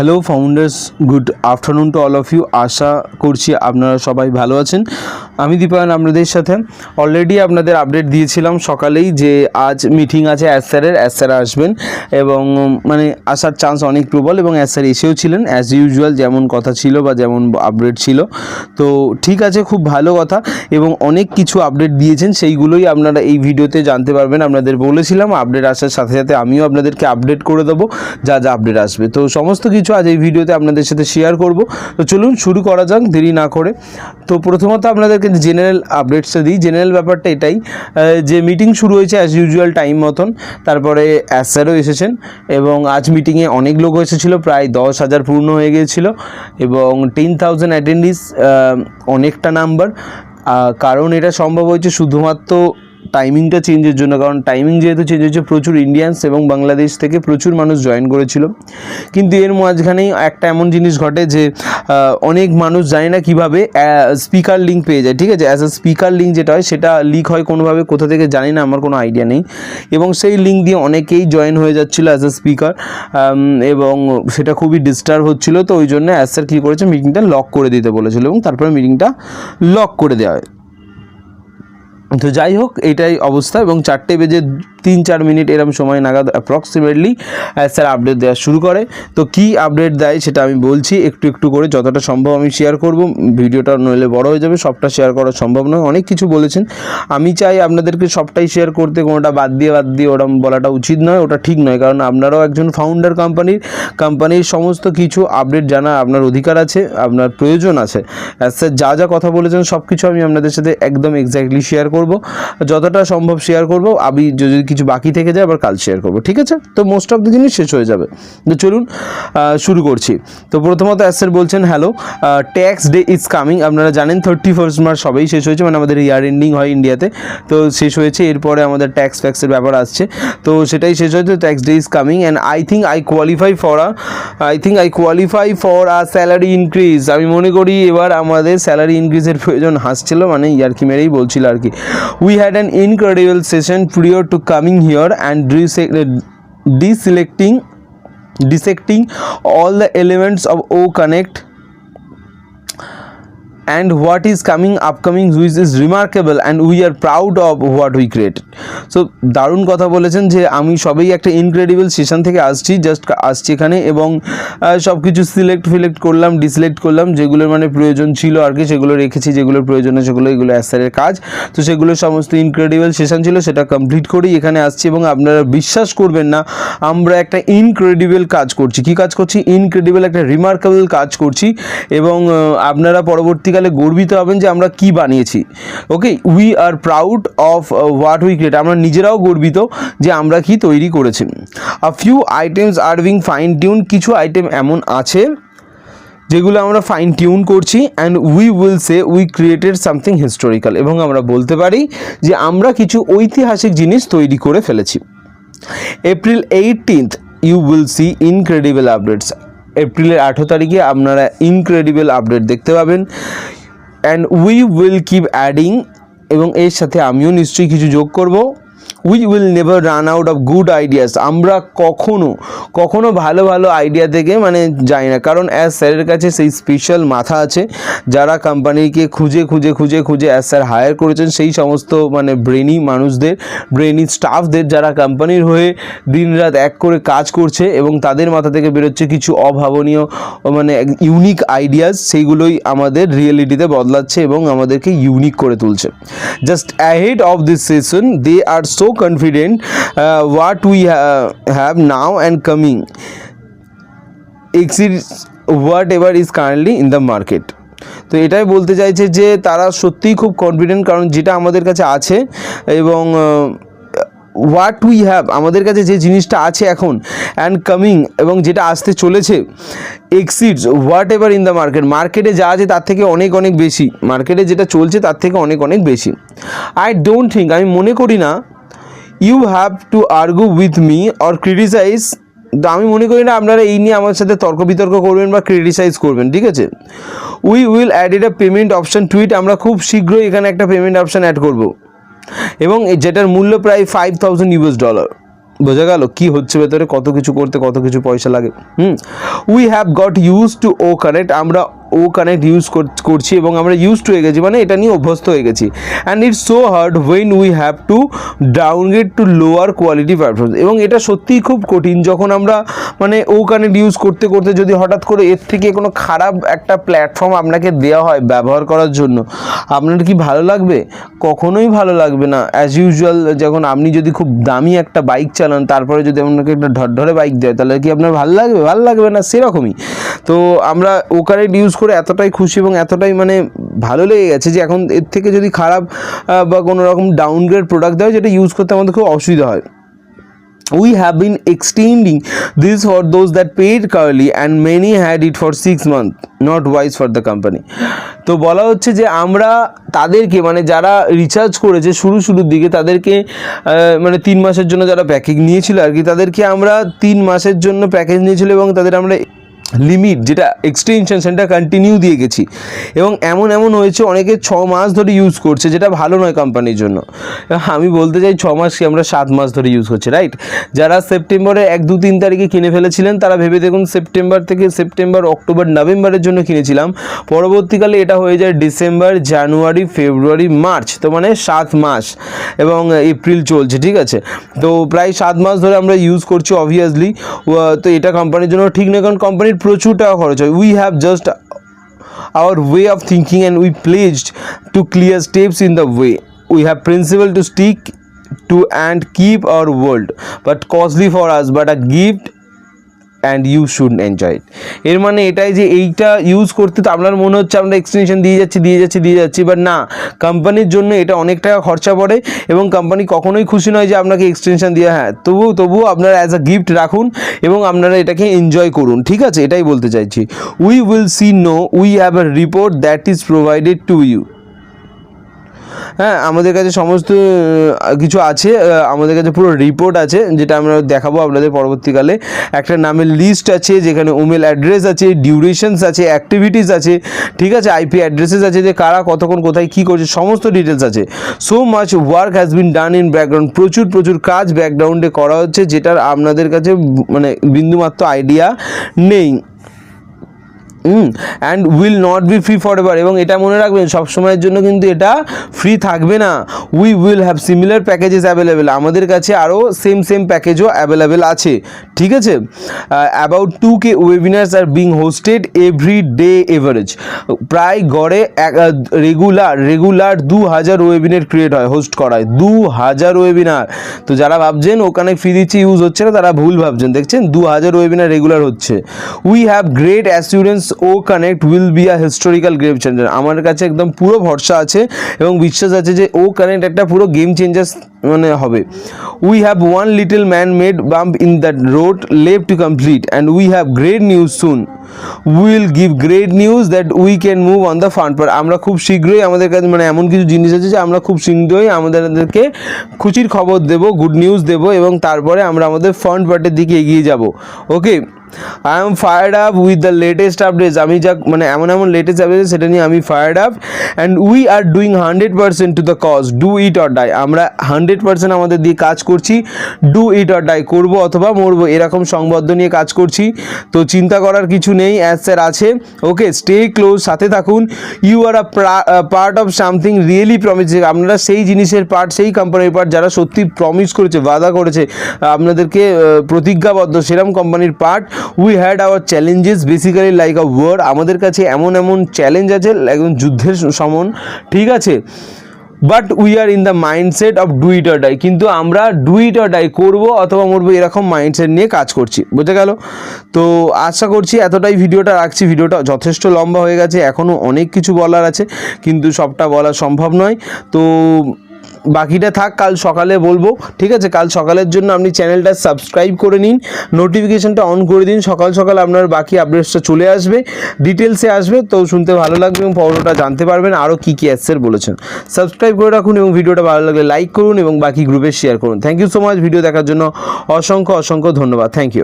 Hello founders good afternoon to all of you আশা করছি আপনারা সবাই ভালো আছেন। আমি দীপায়ন আপনাদের সাথে। অলরেডি আপনাদের আপডেট দিয়েছিলাম সকালেই যে আজ মিটিং আছে অ্যাস স্যারের অ্যাস স্যার আসবেন এবং মানে আসার চান্স অনেক প্রবল এবং অ্যাস স্যার এসেও ছিলেন। অ্যাজ ইউজুয়াল যেমন কথা ছিল বা যেমন আপডেট ছিল। তো ঠিক আছে, খুব ভালো কথা এবং অনেক কিছু আপডেট দিয়েছেন। সেইগুলোই আপনারা এই ভিডিওতে জানতে পারবেন। আপনাদের বলেছিলাম আপডেট আসার সাথে সাথে আমিও আপনাদেরকে আপডেট করে দেবো। যা যা আপডেট আসবে। তো সমস্ত কিছু আজ এই ভিডিওতে আপনাদের সাথে শেয়ার করব। তো চলুন শুরু করা যাক, দেরি না করে। তো প্রথমত আপনাদেরকে জেনারেল আপডেটসটা দিই। জেনারেল ব্যাপারটা এটাই যে মিটিং শুরু হয়েছে অ্যাজ ইউজুয়াল টাইম মতন, তারপরে স্যারও এসেছেন, এবং আজ মিটিংয়ে অনেক লোক এসেছিল, প্রায় দশ হাজার পূর্ণ হয়ে গিয়েছিল, এবং টেন থাউজেন্ড অ্যাটেন্ডিস অনেকটা নাম্বার কারণ এটা সম্ভব হয়েছে শুধুমাত্র টাইমিংটা চেঞ্জের জন্য, কারণ টাইমিং যেহেতু চেঞ্জ হয়েছে, প্রচুর ইন্ডিয়ানস এবং বাংলাদেশ থেকে প্রচুর মানুষ জয়েন করেছিল। কিন্তু এর মাঝখানেই একটা এমন জিনিস ঘটে যে অনেক মানুষ জানে না কীভাবে স্পিকার লিঙ্ক পেয়ে যায়, ঠিক আছে? অ্যাজ আ স্পিকার লিঙ্ক যেটা হয়, সেটা লিক হয় কোনোভাবে, কোথা থেকে জানি না, আমার কোনো আইডিয়া নেই। এবং সেই লিঙ্ক দিয়ে অনেকেই জয়েন হয়ে যাচ্ছিল অ্যাজ আ স্পিকার এবং সেটা খুবই ডিস্টার্ব হচ্ছিল। তো ওই জন্য অ্যাজ স্যার কী করেছে? মিটিংটা লক করে দিতে বলেছিল এবং তারপরে মিটিংটা লক করে দেওয়া হয়। তো যাই হোক এটাই অবস্থা এবং চারটে বেজে তিন চার মিনিট এরকম সময় নাগাদ অ্যাপ্রক্সিমেটলি স্যার আপডেট দেওয়া শুরু করে। তো কি আপডেট দেয় সেটা আমি বলছি, একটু একটু করে যতটা সম্ভব আমি শেয়ার করব। ভিডিওটা নইলে বড় হয়ে যাবে, সবটা শেয়ার করা সম্ভব নয়। অনেক কিছু বলেছেন। আমি চাই আপনাদেরকে সবটাই শেয়ার করতে, কোনোটা বাদ দিয়ে বাদ দিয়ে ওরম বলাটা উচিত নয়, ওটা ঠিক নয়। কারণ আপনারাও একজন ফাউন্ডার কোম্পানির কোম্পানির সমস্ত কিছু আপডেট জানা আপনার অধিকার আছে, আপনার প্রয়োজন আছে। স্যার যা যা কথা বলেছেন সব কিছু আমি আপনাদের সাথে একদম এক্স্যাক্টলি শেয়ার যতটা সম্ভব শেয়ার করব, আমি যদি কিছু বাকি থেকে যায় আবার কাল শেয়ার করব, ঠিক আছে? তো মোস্ট অফ দ্য জিনিস শেষ হয়ে যাবে। তো চলুন শুরু করছি। তো প্রথমত অ্যাজ স্যার বলছেন hello tax day is coming আপনারা জানেন থার্টি ফার্স্ট মার্চ সবেই শেষ হয়েছে মানে আমাদের ইয়ার এন্ডিং হয় ইন্ডিয়াতে তো। শেষ হয়েছে, এরপরে আমাদের ট্যাক্স ফ্যাক্সের ব্যাপার আসছে। তো সেটাই শেষ হয়েছে tax day is coming and I think I qualify for a I think I qualify for a salary increase আমি মনে করি, এবার আমাদের স্যালারি ইনক্রিজের প্রয়োজন হাসছিল মানে ইয়ারকি মেরেই বলছিল আর কি। we had an incredible session prior to coming here and uh, deselecting dissecting all the elements of o connect. And what is coming upcoming which is remarkable and we are proud of what we created. So, দারুণ কথা বলেছেন যে আমি সবেই একটা incredible session থেকে আসছি just আসছি এখানে এবং সব কিছু সিলেক্ট ফিলেক্ট করলাম ডিসিলেক্ট করলাম, যেগুলোর মানে প্রয়োজন ছিল আর কি, সেগুলো রেখেছি, যেগুলোর প্রয়োজন সেগুলো, এগুলো অ্যাসারের কাজ। তো সেগুলো সমস্ত ইনক্রেডিবল সেশন ছিল, সেটা কমপ্লিট করেই এখানে আসছি এবং আপনারা বিশ্বাস করবেন না, আমরা একটা ইনক্রেডিবল কাজ করছি। কি কাজ করছি? ইনক্রেডিবল একটা রিমার্কেবল কাজ করছি এবং আপনারা পরবর্তীকালে গর্বিত হবেন যে আমরা কি বানিয়েছি। Okay we are proud of what we create আমরা নিজেরাও গর্বিত যে আমরা কি তৈরি করেছি। A few items are being fine tune কিছু আইটেম এমন আছে যেগুলো আমরা ফাইন টিউন করছি and we will say we created something historical এবং আমরা বলতে পারি যে আমরা কিছু ঐতিহাসিক জিনিস তৈরি করে ফেলেছি। April eighteenth you will see incredible updates এপ্রিলের আঠেরো তারিখে আপনারা ইনক্রেডিবল আপডেট দেখতে পাবেন। And we will keep adding এবং এর সাথে আমিও নিশ্চয়ই কিছু যোগ করব। We will never run out of good ideas আমরা কখনো কখনো ভালো ভালো আইডিয়া থেকে মানে যাই না। কারণ অ্যাজ স্যারের কাছে সেই স্পেশাল মাথা আছে। যারা কোম্পানিকে খুঁজে খুঁজে খুঁজে খুঁজে অ্যাজ স্যার হায়ার করেছেন, সেই সমস্ত মানে ব্রেনি মানুষদের ব্রেনি স্টাফদের যারা কোম্পানির হয়ে দিনরাত এক করে কাজ করছে এবং তাদের মাথা থেকে বেরোচ্ছে কিছু অভাবনীয় মানে ইউনিক আইডিয়াস সেইগুলোই আমাদের রিয়েলিটিতে বদলাচ্ছে এবং আমাদেরকে ইউনিক করে তুলছে। Just ahead of this session they are so confident what we have now and coming exceeds whatever is currently in the market তো এটাই বলতে চাইছে যে তারা সত্যিই খুব কনফিডেন্ট কারণ যেটা আমাদের কাছে আছে এবং হোয়াট উই হ্যাভ আমাদের কাছে যে জিনিসটা আছে এখন অ্যান্ড কামিং এবং যেটা আসতে চলেছে exceeds whatever in the market মার্কেটে যা আছে তার থেকে অনেক অনেক বেশি। মার্কেটে যেটা চলছে তার থেকে অনেক অনেক বেশি। আই ডোন্ট থিঙ্ক আমি মনে করি না you have to argue with me or criticise তো আমি মনে করি না আপনারা এই নিয়ে আমার সাথে তর্ক বিতর্ক করবেন বা ক্রিটিসাইজ করবেন, ঠিক আছে? We will add a payment option tweet আমরা খুব শীঘ্রই এখানে একটা পেমেন্ট অপশন অ্যাড করব। এবং যেটার মূল্য প্রায় ফাইভ থাউজেন্ড ইউএস ডলার বোঝা গেল? কি হচ্ছে ভেতরে? কত কিছু করতে, কত কিছু পয়সা লাগে। হুম? We have got use to O Connect আমরা ও কানেক্ট ইউজ করছি এবং আমরা ইউজ হয়ে গেছি মানে এটা নিয়ে অভ্যস্ত হয়ে গেছি। And it's so hard when we have to downgrade to lower quality performance এবং এটা সত্যিই খুব কঠিন, যখন আমরা মানে ও কানেক্ট ইউজ করতে করতে যদি হঠাৎ করে এর থেকে কোনো খারাপ একটা প্ল্যাটফর্ম আপনাকে দেওয়া হয় ব্যবহার করার জন্য, আপনার কি ভালো লাগবে? কখনোই ভালো লাগবে না। অ্যাজ ইউজুয়াল যখন আপনি যদি খুব দামি একটা বাইক চালান, তারপরে যদি আপনাকে একটা ঢরঢরে বাইক দেয়, তাহলে কি আপনার ভালো লাগবে? ভালো লাগবে না, সেরকমই। তো আমরা ও কারেন্ট ইউজ করে এতটাই খুশি এবং এতটাই মানে ভালো লেগে গেছে যে এখন এর থেকে যদি খারাপ বা কোনো রকম ডাউনগ্রেড প্রোডাক্ট দেয় যেটা ইউজ করতে আমাদের খুব অসুবিধা হয়। We have been extending this for those that paid early and many had it for six months, not wise for the company. তো বলা হচ্ছে যে আমরা তাদেরকে মানে যারা রিচার্জ করেছে শুরু শুরুর দিকে, তাদেরকে মানে তিন মাসের জন্য যারা প্যাকেজ নিয়েছিল আর কি, তাদেরকে আমরা তিন মাসের জন্য প্যাকেজ নিয়েছিল এবং তাদের আমরা লিমিট যেটা এক্সটেনশন সেটা কন্টিনিউ দিয়ে গেছি। এবং এমন এমন হয়েছে, অনেকে ছ মাস ধরে ইউজ করছে, যেটা ভালো নয় কোম্পানির জন্য। আমি বলতে চাই, ছ মাস কি আমরা সাত মাস ধরে ইউজ করছি রাইট যারা সেপ্টেম্বরে এক, দু, তিন তারিখে কিনে ফেলেছিলেন, তারা ভেবে দেখুন, সেপ্টেম্বর থেকে সেপ্টেম্বর, অক্টোবর, নভেম্বরের জন্য কিনেছিলাম। পরবর্তীকালে এটা হয়ে যায় ডিসেম্বর, জানুয়ারি, ফেব্রুয়ারি, মার্চ, তো মানে সাত মাস এবং এপ্রিল চলছে, ঠিক আছে? তো প্রায় সাত মাস ধরে আমরা ইউজ করছি অবভিয়াসলি তো এটা কোম্পানির জন্য ঠিক নয়, কারণ কোম্পানির প্রচুর টাকা খরচ হয় we have just our way of thinking and we pledged to clear steps in the way we have principle to stick to and keep our world but costly for us but a gift and you should enjoy it এর মানে এটাই যে এইটা use করতে তো আপনার মনে হচ্ছে আমরা এক্সটেনশন দিয়ে যাচ্ছি দিয়ে যাচ্ছি দিয়ে যাচ্ছি বাট না কোম্পানির জন্য এটা অনেক টাকা খরচা পড়ে এবং কোম্পানি কখনোই খুশি নয় যে আপনাকে এক্সটেনশন দিয়ে হ্যাঁ তবু তবুও আপনারা অ্যাজ আ গিফট রাখুন এবং আপনারা এটাকে এনজয় করুন, ঠিক আছে? এটাই বলতে চাইছি। We will see no we have a report that is provided to you হ্যাঁ আমাদের কাছে সমস্ত কিছু আছে আমাদের কাছে পুরো রিপোর্ট আছে, যেটা আমরা দেখাবো আপনাদের পরবর্তীকালে। একটা নামের লিস্ট আছে, যেখানে ইমেল অ্যাড্রেস আছে ডিউরেশনস আছে অ্যাক্টিভিটিস আছে, ঠিক আছে? আইপি অ্যাড্রেসেস আছে, যে কারা কতক্ষণ, কোথায়, কী করছে, সমস্ত ডিটেলস আছে। So much work has been done in background প্রচুর প্রচুর কাজ ব্যাকগ্রাউন্ডে করা হচ্ছে, যেটার আপনাদের কাছে মানে বিন্দুমাত্র আইডিয়া নেই। And will not be free forever এবং এটা মনে রাখবেন সব সময়ের জন্য কিন্তু এটা ফ্রি থাকবে না। We will have similar packages available আমাদের কাছে আরও সেম সেম প্যাকেজও অ্যাভেলেবেল আছে। ঠিক আছে? About two K webinars are being hosted every day average প্রায় গড়ে এক রেগুলার রেগুলার দু হাজার ওয়েবিনার ক্রিয়েট হয় হোস্ট করা হয় দু হাজার ওয়েবিনার তো যারা ভাবছেন, ওখানে ফ্রি দিচ্ছে ইউজ হচ্ছে না, তারা ভুল ভাবছেন। দেখছেন? দু হাজার ওয়েবিনার রেগুলার হচ্ছে। We have great assurance O Connect will be a historical game changer আমার কাছে একদম পুরো ভরসা আছে এবং বিশ্বাস আছে যে ও কানেক্ট একটা পুরো গেম চেঞ্জার মানে হবে। We have one little man made bump in that road Lev to complete and we have great news soon will give great news that we can move on the fund part আমরা খুব শীঘ্রই আমাদের কাছে মানে এমন কিছু জিনিস আছে যে আমরা খুব শীঘ্রই আমাদেরকে খুশির খবর দেব গুড নিউজ দেব এবং তারপরে আমরা আমাদের ফান্ড পার্টের দিকে এগিয়ে যাব। Okay I am fired up with the latest updates আমি যা মানে এমন এমন লেটেস্ট আপডেট সেটা নিয়ে আমি fired up and we are doing hundred percent to the cause do it or die আমরা হান্ড্রেড পার্সেন্ট আমাদের দিয়ে কাজ করছি ডু ইট অর ডাই করব অথবা মরবো, এরকম সংবদ্ধ নিয়ে কাজ করছি। তো চিন্তা করার কিছু নেই অ্যাজ স্যার আছে। ওকে স্টে ক্লোজ সাথে থাকুন। You are a part of something really promise আপনারা সেই জিনিসের পার্ট সেই কোম্পানির পার্ট যারা সত্যি প্রমিস করেছে, বাধা করেছে, আপনাদেরকে প্রতিজ্ঞাবদ্ধ, সেরম কোম্পানির part we had our challenges basically like a war আমাদের কাছে এমন এমন চ্যালেঞ্জ আছে একদম যুদ্ধের সমন, ঠিক আছে? But we are in the mindset of do it die কিন্তু আমরা ডু ইট ডাই করব অথবা মরবো এরকম মাইন্ডসেট নিয়ে কাজ করছি, বুঝে গেল? তো আশা করছি এতটাই ভিডিওটা রাখছি। ভিডিওটা যথেষ্ট লম্বা হয়ে গেছে এখনও অনেক কিছু বলার আছে, কিন্তু সবটা বলা সম্ভব নয়। তো বাকিটা থাক, কাল সকালে বলব। ঠিক আছে, কাল সকালের জন্য আপনি চ্যানেলটা সাবস্ক্রাইব করে নিন নোটিফিকেশনটা অন করে দিন, সকাল সকাল আপনার বাকি আপডেটসটা চলে আসবে ডিটেলসে আসবে, তো শুনতে ভালো লাগবে এবং পরোটা জানতে পারবেন আরও কী কী অ্যাসের বলেছেন। সাবস্ক্রাইব করে রাখুন এবং ভিডিওটা ভালো লাগলে লাইক করুন এবং বাকি গ্রুপে শেয়ার করুন। Thank you so much video দেখার জন্য অসংখ্য অসংখ্য ধন্যবাদ। Thank you